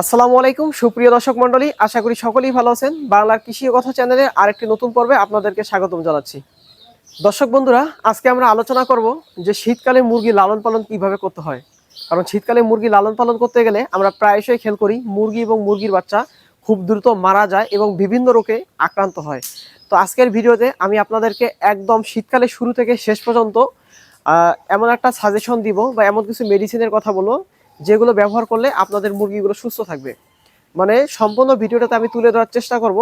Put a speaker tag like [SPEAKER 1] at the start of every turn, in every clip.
[SPEAKER 1] আসসালামু আলাইকুম, সুপ্রিয় দর্শক মণ্ডলী, আশা করি সকলেই ভালো আছেন। বাংলার কৃষি কথা চ্যানেলের আরেকটি নতুন পর্বে আপনাদেরকে স্বাগতম জানাচ্ছি। দর্শক বন্ধুরা, আজকে আমরা আলোচনা করব যে শীতকালে মুরগি লালন পালন কীভাবে করতে হয়। কারণ শীতকালে মুরগি লালন পালন করতে গেলে আমরা প্রায়শই খেয়াল করি, মুরগি এবং মুরগির বাচ্চা খুব দ্রুত মারা যায় এবং বিভিন্ন রোগে আক্রান্ত হয়। তো আজকের ভিডিওতে আমি আপনাদেরকে একদম শীতকালে শুরু থেকে শেষ পর্যন্ত এমন একটা সাজেশন দিব বা এমন কিছু মেডিসিনের কথা বলব যেগুলো ব্যবহার করলে আপনাদের মুরগিগুলো সুস্থ থাকবে। মানে সম্পূর্ণ ভিডিওটাতে আমি তুলে ধরার চেষ্টা করব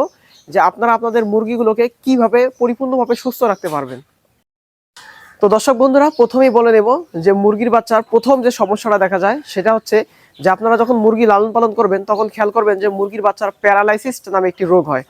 [SPEAKER 1] যে আপনারা আপনাদের মুরগিগুলোকে কীভাবে পরিপূর্ণভাবে সুস্থ রাখতে পারবেন। তো দর্শক বন্ধুরা, প্রথমেই বলে নেব যে মুরগির বাচ্চার প্রথম যে সমস্যাটা দেখা যায় সেটা হচ্ছে যে আপনারা যখন মুরগি লালন পালন করবেন, তখন খেয়াল করবেন যে মুরগির বাচ্চার প্যারালাইসিস নামে একটি রোগ হয়।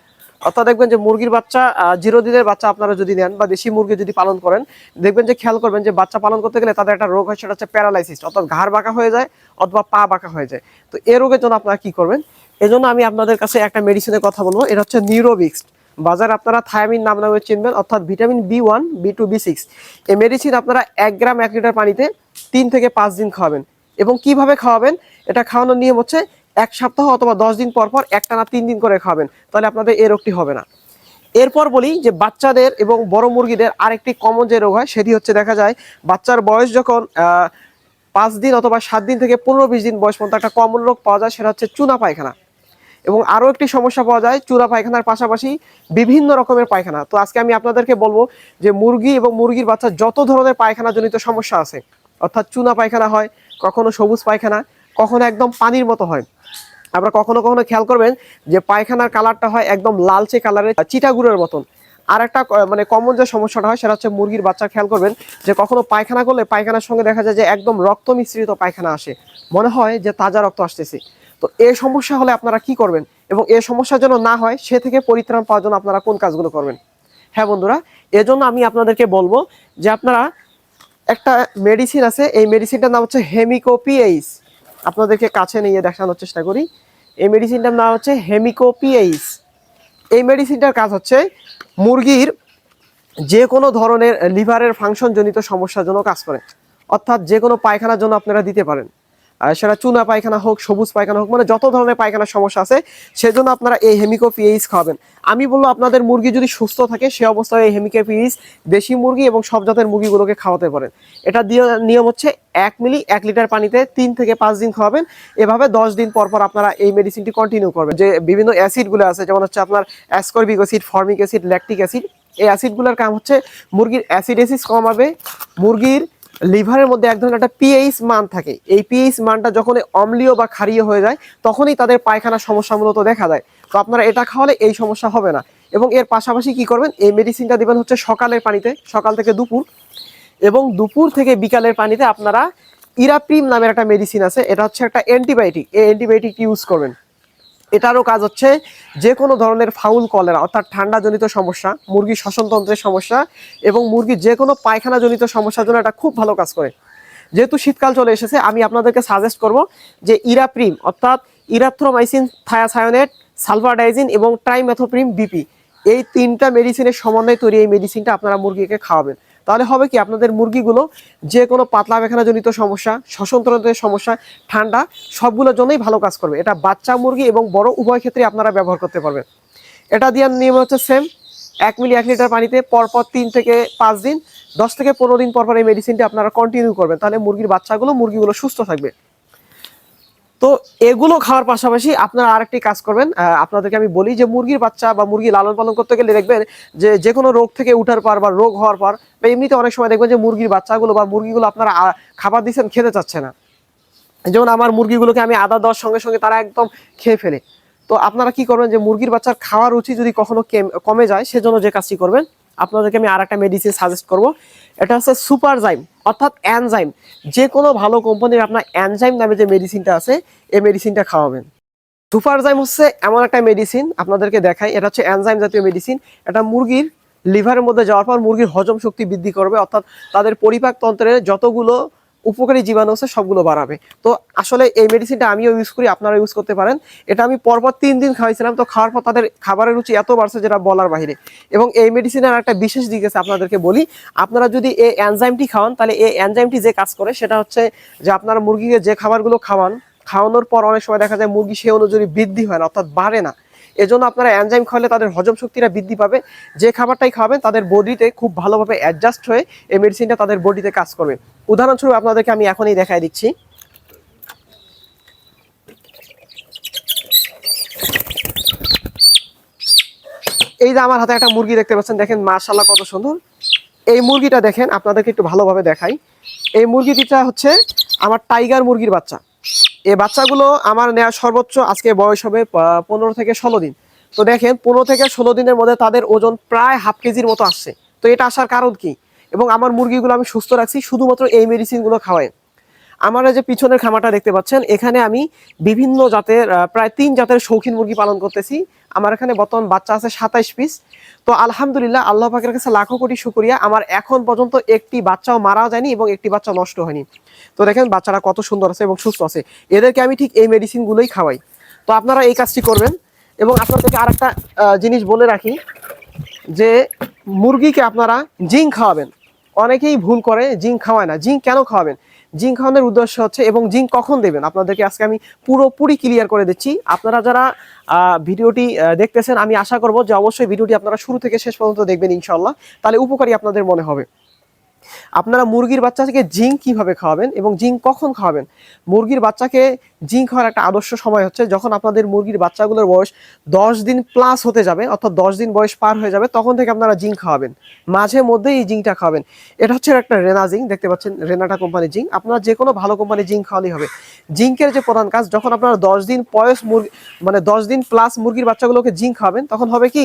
[SPEAKER 1] অর্থাৎ দেখবেন যে মুরগির বাচ্চা জিরো দিনের বাচ্চা আপনারা যদি নেন বা দেশি মুরগি যদি পালন করেন, দেখবেন যে খেয়াল করবেন যে বাচ্চা পালন করতে গেলে তাদের একটা রোগ হয়, সেটা হচ্ছে প্যারালাইসিস, অর্থাৎ ঘাড় বাঁকা হয়ে যায় অথবা পা বাঁকা হয়ে যায়। তো এই রোগের জন্য আপনারা কি করবেন? এজন্য আমি আপনাদের কাছে একটা মেডিসিনের কথা বলব, এটা হচ্ছে নিউরোবিক্স বাজারে আপনারা থায়ামিন নাম নামে চিনবেন, অর্থাৎ vitamin B one B two B six এই মেডিসিন আপনারা এক গ্রাম, এক লিটার পানিতে তিন থেকে পাঁচ দিন খাওয়াবেন। এবং কীভাবে খাওয়াবেন? এটা খাওয়ানোর নিয়ম হচ্ছে এক সপ্তাহ অথবা দশ দিন পর পর একটানা তিন দিন করে খাবেন, তাহলে আপনাদের এই রোগটি হবে না। এরপর বলি যে বাচ্চাদের এবং বড় মুরগিদের আরেকটি কমন যে রোগ হয়, সেটি হচ্ছে দেখা যায় বাচ্চার বয়স যখন পাঁচ দিন অথবা সাত দিন থেকে পনেরো বিশ দিন বয়স পর্যন্ত একটা কমন রোগ পাওয়া যায়, সেটা হচ্ছে চুনা পায়খানা। এবং আরও একটি সমস্যা পাওয়া যায় চূড়া পায়খানার পাশাপাশি বিভিন্ন রকমের পায়খানা। তো আজকে আমি আপনাদেরকে বলব যে মুরগি এবং মুরগির বাচ্চা যত ধরনের পায়খানাজনিত সমস্যা আছে, অর্থাৎ চুনা পায়খানা হয়, কখনো সবুজ পায়খানা কখনো একদম পানির মতো হয়। আমরা কখনো কখনো খেয়াল করবেন যে পায়খানার কালারটা হয় একদম লালচে কালারের চিটাগুড়ের মতন। আর একটা মানে কমন যে সমস্যাটা হয়, সেটা হচ্ছে মুরগির বাচ্চা, খেয়াল করবেন যে কখনো পায়খানা করলে পায়খানার সঙ্গে দেখা যায় যে একদম রক্ত মিশ্রিত পায়খানা আসে। মনে হয় যে তাজা রক্ত আসতেছে। তো এই সমস্যা হলে আপনারা কি করবেন? এবং এই সমস্যা যেন না হয়, সে থেকে পরিত্রাণ পাওয়ার জন্য আপনারা কোন কাজগুলো করবেন? হ্যাঁ বন্ধুরা, এজন্য আমি আপনাদেরকে বলব যে আপনারা একটা মেডিসিন আছে, এই মেডিসিনটার নাম হচ্ছে হেমিকোপিএইস আপনাদেরকে কাছে নিয়ে দেখানোর চেষ্টা করি। এই মেডিসিনটার নাম হচ্ছে হেমিকোপিএইস এই মেডিসিনটার কাজ হচ্ছে মুরগির যে কোনো ধরনের লিভারের ফাংশনজনিত সমস্যার জন্য কাজ করে। অর্থাৎ যে কোনো পায়খানার জন্য আপনারা দিতে পারেন। সেটা চুনা পায়খানা হোক, সবুজ পায়খানা হোক মানে যত ধরনের পায়খানার সমস্যা আছে, সেজন্য আপনারা এই হেমিকোপিএইস খাওয়াবেন। আমি বলব আপনাদের মুরগি যদি সুস্থ থাকে, সে অবস্থায় এই হেমিকোপিএইস দেশি মুরগি এবং সব জাতের মুরগিগুলোকে খাওয়াতে পারেন। এটা নিয়ম হচ্ছে এক মিলি এক লিটার পানিতে তিন থেকে পাঁচ দিন খাওয়াবেন। এভাবে দশ দিন পর পর আপনারা এই মেডিসিনটি কন্টিনিউ করবেন। যে বিভিন্ন অ্যাসিডগুলো আছে, যেমন হচ্ছে আপনার ascorbic acid formic acid lactic acid এই অ্যাসিডগুলোর কাম হচ্ছে মুরগির অ্যাসিডেসিস কমাবে, মুরগির লিভারের মধ্যে এক ধরনের একটা পিএইচ মান থাকে। এই পিএইচ মানটা যখন অম্লীয় বা ক্ষারীয় হয়ে যায়, তখনই তাদের পায়খানার সমস্যা মূলত দেখা যায় তো আপনারা এটা খাওয়ালে এই সমস্যা হবে না। এবং এর পাশাপাশি কি করবেন? এই মেডিসিনটা দিবেন হচ্ছে সকালের পানিতে, সকাল থেকে দুপুর। এবং দুপুর থেকে বিকালের পানিতে আপনারা ইরাপ্রিম নামের একটা মেডিসিন আছে, এটা হচ্ছে একটা অ্যান্টিবায়োটিক এই অ্যান্টিবায়োটিকটি ইউজ করবেন। এটারও কাজ হচ্ছে যে কোনো ধরনের ফাউল কলেরা অর্থাৎ ঠান্ডাজনিত সমস্যা, মুরগির শ্বসনতন্ত্রের সমস্যা এবং মুরগির যে কোনো পায়খানাজনিত সমস্যার জন্য এটা খুব ভালো কাজ করে। যেহেতু শীতকাল চলে এসেছে, আমি আপনাদেরকে সাজেস্ট করব যে ইরাপ্রিম, অর্থাৎ ইরাথ্রোমাইসিন, থায়াসায়োনেট, সালভারডাইজিন এবং ট্রাইমেথোপ্রিম, বিপি, এই তিনটা মেডিসিনের সমন্বয়ে তৈরি এই মেডিসিনটা আপনারা মুরগিকে খাওয়াবেন। তাহলে হবে কি আপনাদের মুরগিগুলো যে কোনো পাতলা পায়খানাজনিত সমস্যা শ্বসনতন্ত্রের সমস্যা, ঠান্ডা, সবগুলোর জন্যই ভালো কাজ করবে। এটা বাচ্চা মুরগি এবং বড় উভয় ক্ষেত্রে আপনারা ব্যবহার করতে পারবেন। এটা দেওয়ার নিয়ম হচ্ছে সেম এক মিলি এক লিটার পানিতে পরপর তিন থেকে পাঁচ দিন, দশ থেকে পনেরো দিন পরপর পর এই মেডিসিনটি আপনারা কন্টিনিউ করবেন। তাহলে মুরগির বাচ্চাগুলো, মুরগিগুলো সুস্থ থাকবে। তো এগুলো খাওয়ার পাশাপাশি আপনারা আরেকটি কাজ করবেন আপনাদেরকে আমি বলি যে মুরগির বাচ্চা বা মুরগি লালন পালন করতে গেলে দেখবেন যে যে কোনো রোগ থেকে উঠার পর বা রোগ হওয়ার পর, বা এমনিতে অনেক সময় দেখবেন যে মুরগির বাচ্চাগুলো বা মুরগিগুলো আপনারা খাবার দিচ্ছেন, খেতে চাচ্ছে না। যেমন আমার মুরগিগুলোকে আমি আদা দেওয়ার সঙ্গে সঙ্গে তারা একদম খেয়ে ফেলে। তো আপনারা কি করবেন যে মুরগির বাচ্চার খাওয়ার রুচি যদি কখনো কেম- যায়, সেজন্য যে কাজটি করবেন আপনাদেরকে আমি আর একটা মেডিসিন সাজেস্ট করব। এটা হচ্ছে সুপারজাইম অর্থাৎ অ্যানজাইম যে কোনো ভালো কোম্পানির আপনার অ্যানজাইম নামে যে মেডিসিনটা আছে, এই মেডিসিনটা খাওয়াবেন। সুপারজাইম হচ্ছে এমন একটা মেডিসিন আপনাদেরকে দেখাই। এটা হচ্ছে অ্যানজাইম জাতীয় মেডিসিন এটা মুরগির লিভারের মধ্যে যাওয়ার পর মুরগির হজম শক্তি বৃদ্ধি করবে। অর্থাৎ তাদের পরিপাক তন্ত্রের যতগুলো উপকারী জীবাণু আছে, সবগুলো বাড়াবে। তো আসলে এই মেডিসিনটা আমিও ইউজ করি আপনারা ইউজ করতে পারেন। এটা আমি পরপর তিন দিন খাওয়াইছিলাম, তো খাওয়ার পর তাদের খাবারের রুচি এত বাড়ছে যেটা বলার বাইরে। এবং এই মেডিসিনের একটা বিশেষ দিক আছে আপনাদেরকে বলি, আপনারা যদি এই এনজাইমটি খাওয়ান, তাহলে এই এনজাইমটি যে কাজ করে, সেটা হচ্ছে যে আপনারা মুরগিকে যে খাবারগুলো খাওয়ান, খাওয়ানোর পর অনেক সময় দেখা যায় মুরগি সে অনুযায়ী বৃদ্ধি হয় না, অর্থাৎ বাড়ে না। এজন্য আপনারা এনজাইম খাওয়ালে তাদের হজম শক্তিটা বৃদ্ধি পাবে। যে খাবারটাই খাবেন তাদের বডিতে খুব ভালোভাবে অ্যাডজাস্ট হয়ে এই মেডিসিনটা তাদের বডিতে কাজ করবে। উদাহরণস্বরূপ আপনাদেরকে আমি এখনই দেখাই দিচ্ছি। এই যে আমার হাতে একটা মুরগি দেখতে পাচ্ছেন, দেখেন মাশাল্লাহ কত সুন্দর। এই মুরগিটা দেখেন, আপনাদেরকে একটু ভালোভাবে দেখাই। এই মুরগিটা হচ্ছে আমার টাইগার মুরগির বাচ্চা। এই বাচ্চাগুলো আমার নেওয়া সর্বোচ্চ আজকে বয়স হবে পনেরো থেকে ষোলো দিন। তো দেখেন, পনেরো থেকে ষোলো দিনের মধ্যে তাদের ওজন প্রায় হাফ কেজির মতো আসছে। তো এটা আসার কারণ কি? এবং আমার মুরগিগুলো আমি সুস্থ রাখছি, শুধুমাত্র এই মেডিসিনগুলো খাওয়াই। আমার এই যে পিছনের খামারটা দেখতে পাচ্ছেন এখানে আমি বিভিন্ন জাতের প্রায় তিন জাতের শৌখিন মুরগি পালন করতেছি। আমার এখানে বর্তমান বাচ্চা আছে সাতাইশ পিস। তো আলহামদুলিল্লাহ আল্লাহ পাকের কাছে লাখো কোটি শুকরিয়া। আমার এখন পর্যন্ত একটি বাচ্চাও মারা যায়নি এবং একটি বাচ্চা নষ্ট হয়নি। তো দেখেন বাচ্চারা কত সুন্দর আছে এবং সুস্থ আছে। এদেরকে আমি ঠিক এই মেডিসিনগুলোই খাওয়াই। তো আপনারা এই কাজটি করবেন এবং আপনাদেরকে আরেকটা আহ, জিনিস বলে রাখি যে মুরগিকে আপনারা জিঙ্ক খাওয়াবেন। অনেকেই ভুল করে জিঙ্ক খাওয়ায় না। জিঙ্ক কেন খাওয়াবেন? জিঙ্ক খাওয়ানোর উদ্দেশ্য হচ্ছে এবং জিঙ্ক কখন দেবেন? আপনাদেরকে আজকে আমি পুরোপুরি ক্লিয়ার করে দিচ্ছি। আপনারা যারা ভিডিওটি দেখতেছেন, আমি আশা করব যে অবশ্যই ভিডিওটি আপনারা শুরু থেকে শেষ পর্যন্ত দেখবেন ইনশাল্লাহ তাহলে উপকারী আপনাদের মনে হবে। আপনারা মুরগির বাচ্চাকে জিঙ্ক কীভাবে খাওয়াবেন এবং জিঙ্ক কখন খাওয়াবেন? মুরগির বাচ্চাকে জিঙ্ক খাওয়ার একটা আদর্শ সময় হচ্ছে যখন আপনাদের মুরগির বাচ্চাগুলোর বয়স দশ দিন প্লাস হতে যাবে, অর্থাৎ দশ দিন বয়স পার হয়ে যাবে, তখন থেকে আপনারা জিঙ্ক খাওয়াবেন। মাঝে মধ্যে এই জিঙ্কটা খাওয়াবেন। এটা হচ্ছে একটা রেনা জিঙ্ক, দেখতে পাচ্ছেন, রেনাটা কোম্পানির জিঙ্ক। আপনারা যে কোনো ভালো কোম্পানির জিঙ্ক খাওয়ালেই হবে। জিঙ্কের যে প্রধান কাজ, যখন আপনারা দশ দিন বয়স মুরগি মানে দশ দিন প্লাস মুরগির বাচ্চাগুলোকে জিঙ্ক খাওয়াবেন, তখন হবে কি?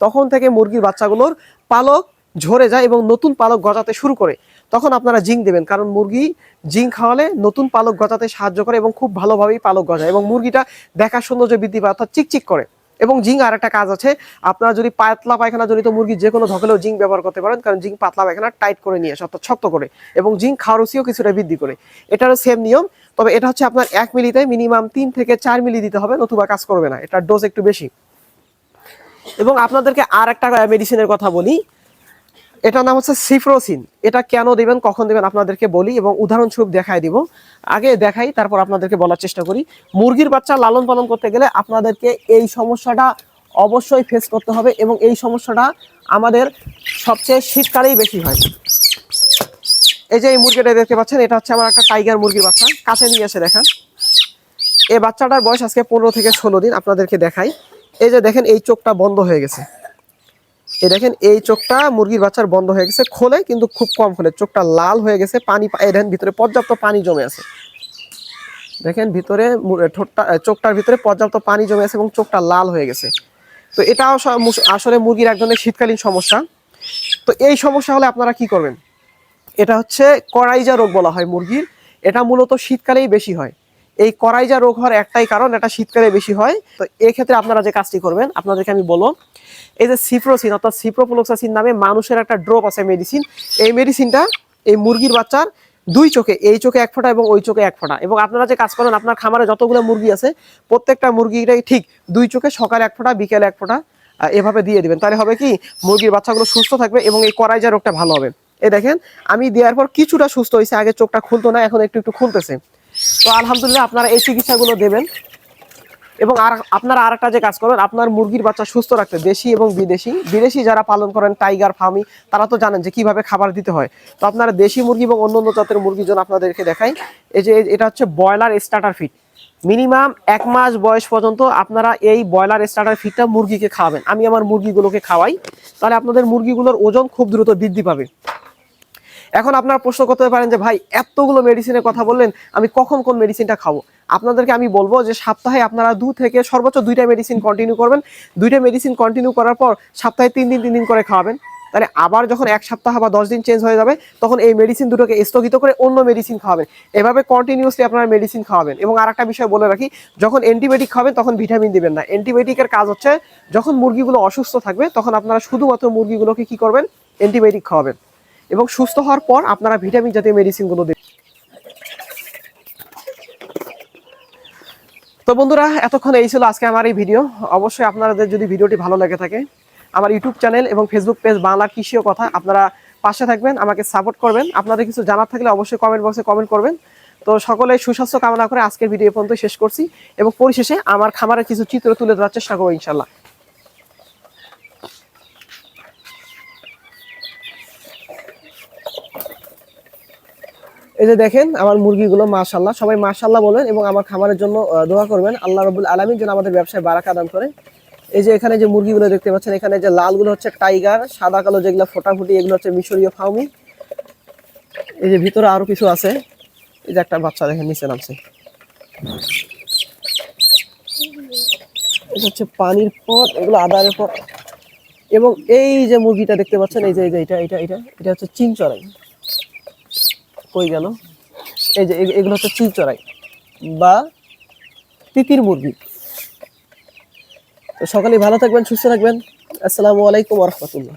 [SPEAKER 1] তখন থেকে মুরগির বাচ্চাগুলোর পালক ঝরে যায় এবং নতুন পালক গজাতে শুরু করে, তখন আপনারা জিঙ্ক দেবেন। কারণ মুরগি জিঙ্ক খাওয়ালে নতুন পালক গজাতে সাহায্য করে এবং খুব ভালোভাবেই পালক গজায় এবং মুরগিটা দেখার সৌন্দর্য বৃদ্ধি পায়, অর্থাৎ চিকচিক করে। এবং জিঙ্ক আর একটা কাজ আছে, আপনারা যদি পাতলা পায়খানা জনিত মুরগি যে কোনো ধকলেও জিঙ্ক ব্যবহার করতে পারেন, কারণ জিঙ্ক পাতলা পায়খানা টাইট করে নিয়ে আসে, অর্থাৎ শক্ত করে এবং জিঙ্ক খাওয়ার রুচিও কিছুটা বৃদ্ধি করে। এটারও সেম নিয়ম, তবে এটা হচ্ছে আপনার এক মিলিতে মিনিমাম তিন থেকে চার মিলি দিতে হবে, নতুবা কাজ করবে না, এটার ডোজ একটু বেশি। এবং আপনাদেরকে আর একটা মেডিসিনের কথা বলি এটার নাম হচ্ছে সিফ্রোসিন। এটা কেন দিবেন, কখন দিবেন আপনাদেরকে বলি এবং উদাহরণস্বরূপ দেখাই দিব। আগে দেখাই, তারপর আপনাদেরকে বলার চেষ্টা করি। মুরগির বাচ্চা লালন পালন করতে গেলে আপনাদেরকে এই সমস্যাটা অবশ্যই ফেস করতে হবে এবং এই সমস্যাটা আমাদের সবচেয়ে শীতকালেই বেশি হয়। এই যে এই মুরগিটা দেখতে পাচ্ছেন, এটা হচ্ছে আমার একটা টাইগার মুরগির বাচ্চা। কাছে নিয়ে এসে দেখান। এই বাচ্চাটার বয়স আজকে পনেরো থেকে ষোলো দিন, আপনাদেরকে দেখাই। এই যে দেখেন, এই চোখটা বন্ধ হয়ে গেছে। এই দেখেন, এই চোখটা মুরগির বাচ্চার বন্ধ হয়ে গেছে, খোলে কিন্তু খুব কম খোলে। চোখটা লাল হয়ে গেছে, পানি এই দেখেন, ভিতরে পর্যাপ্ত পানি জমে আছে। দেখেন, ভিতরে ঠোঁটটা চোখটার ভিতরে পর্যাপ্ত পানি জমে আছে এবং চোখটা লাল হয়ে গেছে। তো এটাও আসলে মুরগির এক ধরনের শীতকালীন সমস্যা। তো এই সমস্যা হলে আপনারা কি করবেন? এটা হচ্ছে করাইজা রোগ বলা হয় মুরগির। এটা মূলত শীতকালেই বেশি হয়। এই করাইজা রোগ হওয়ার একটাই কারণ, এটা শীতকালে বেশি হয়। তো এই ক্ষেত্রে আপনারা যে কাজটি করবেন, আপনাদেরকে আমি বলব, এই যে সিপ্রোসিন, অর্থাৎ সিপ্রোপোলোক্সাসিন নামে মানুষের একটা ড্রপ আছে মেডিসিন। এই মেডিসিনটা এই মুরগির বাচ্চার দুই চোখে, এই চোখে এক ফোঁটা এবং ওই চোখে এক ফোঁটা। এবং আপনারা যে কাজ করেন, আপনার খামারে যতগুলো মুরগি আছে, প্রত্যেকটা মুরগিটাই ঠিক দুই চোখে সকালে এক ফোঁটা, বিকেলে এক ফোঁটা এভাবে দিয়ে দিবেন। তাহলে হবে কি, মুরগির বাচ্চাগুলো সুস্থ থাকবে এবং এই করাইজা রোগটা ভালো হবে। এই দেখেন, আমি দেওয়ার পর কিছুটা সুস্থ হয়েছে, আগে চোখটা খুলতো না, এখন একটু একটু খুলতেছে। তো আলহামদুলিল্লাহ আপনারা এই চিকিৎসাগুলো দেবেন। এবং আর আপনারা আর একটা যে কাজ করবেন, আপনার মুরগির বাচ্চা সুস্থ রাখতে, দেশি এবং বিদেশি। বিদেশি যারা পালন করেন, টাইগার ফার্মি তারা তো জানেন যে কীভাবে খাবার দিতে হয়। তো আপনারা দেশি মুরগি এবং অন্য অন্য জাতের মুরগির জন্য আপনাদেরকে দেখাই। এই যে এটা হচ্ছে ব্রয়লার স্টার্টার ফিট মিনিমাম এক মাস বয়স পর্যন্ত আপনারা এই ব্রয়লার স্টার্টার ফিটটা মুরগিকে খাওয়াবেন। আমি আমার মুরগিগুলোকে খাওয়াই। তাহলে আপনাদের মুরগিগুলোর ওজন খুব দ্রুত বৃদ্ধি পাবে। এখন আপনারা প্রশ্ন করতে পারেন যে, ভাই, এতগুলো মেডিসিনের কথা বললেন, আমি কখন কোন মেডিসিনটা খাব? আপনাদেরকে আমি বলব যে, সপ্তাহে আপনারা দু থেকে সর্বোচ্চ দুইটা মেডিসিন কন্টিনিউ করবেন। দুইটা মেডিসিন কন্টিনিউ করার পর সপ্তাহে তিন দিন তিন দিন করে খাওয়াবেন। তাহলে আবার যখন এক সপ্তাহ বা দশ দিন চেঞ্জ হয়ে যাবে, তখন এই মেডিসিন দুটোকে স্থগিত করে অন্য মেডিসিন খাওয়াবেন। এভাবে কন্টিনিউসলি আপনারা মেডিসিন খাওয়াবেন। এবং আর একটা বিষয় বলে রাখি, যখন অ্যান্টিবায়োটিক খাবেন, তখন ভিটামিন দিবেন না। অ্যান্টিবায়োটিকের কাজ হচ্ছে, যখন মুরগিগুলো অসুস্থ থাকবে, তখন আপনারা শুধুমাত্র মুরগিগুলোকে কি করবেন? অ্যান্টিবায়োটিক খাওয়াবেন। এবং সুস্থ হওয়ার পর আপনারা ভিটামিন জাতীয় মেডিসিনগুলো দেবেন। তো বন্ধুরা, এতক্ষণ এই ছিল আজকে আমার এই ভিডিও অবশ্যই আপনাদের যদি ভিডিওটি ভালো লেগে থাকে, আমার ইউটিউব চ্যানেল এবং ফেসবুক পেজ বাংলা কৃষি কথা, আপনারা পাশে থাকবেন, আমাকে সাপোর্ট করবেন। আপনাদের কিছু জানার থাকলে অবশ্যই কমেন্ট বক্সে কমেন্ট করবেন। তো সকলে সুস্বাস্থ্য কামনা করে আজকের ভিডিও পর্যন্ত শেষ করছি এবং পরিশেষে আমার খামারের কিছু চিত্র তুলে ধরার চেষ্টা করব ইনশাল্লাহ এই যে দেখেন, আমার মুরগিগুলো মাশাল্লাহ সবাই মাশাল্লাহ বলবেন এবং আমার খামারের জন্য দোয়া করবেন। আল্লাহ রবুল আলমী যেন আমাদের ব্যবসায় বারাক আদান করে। এই যে এখানে যে মুরগিগুলো দেখতে পাচ্ছেন, এখানে যে লালগুলো হচ্ছে টাইগার, সাদা কালো যেগুলো ফোটাফুটি, এগুলো হচ্ছে মিশরীয় ফাউমি এই যে ভিতরে আরও কিছু আছে। এই যে একটা বাচ্চা দেখেন, নিচে নামছে। এটা হচ্ছে পানির পট, এগুলো আদারের পট। এবং এই যে মুরগিটা দেখতে পাচ্ছেন, এই যে এটা এটা এটা এটা হচ্ছে চিন চড়াই কই গেল। এই যে এগুলো হচ্ছে চিলচড়াই বা তিতির মুরগি। তো সকালে ভালো থাকবেন, সুস্থ থাকবেন। আসসালামু আলাইকুম রহমতুল্লাহ।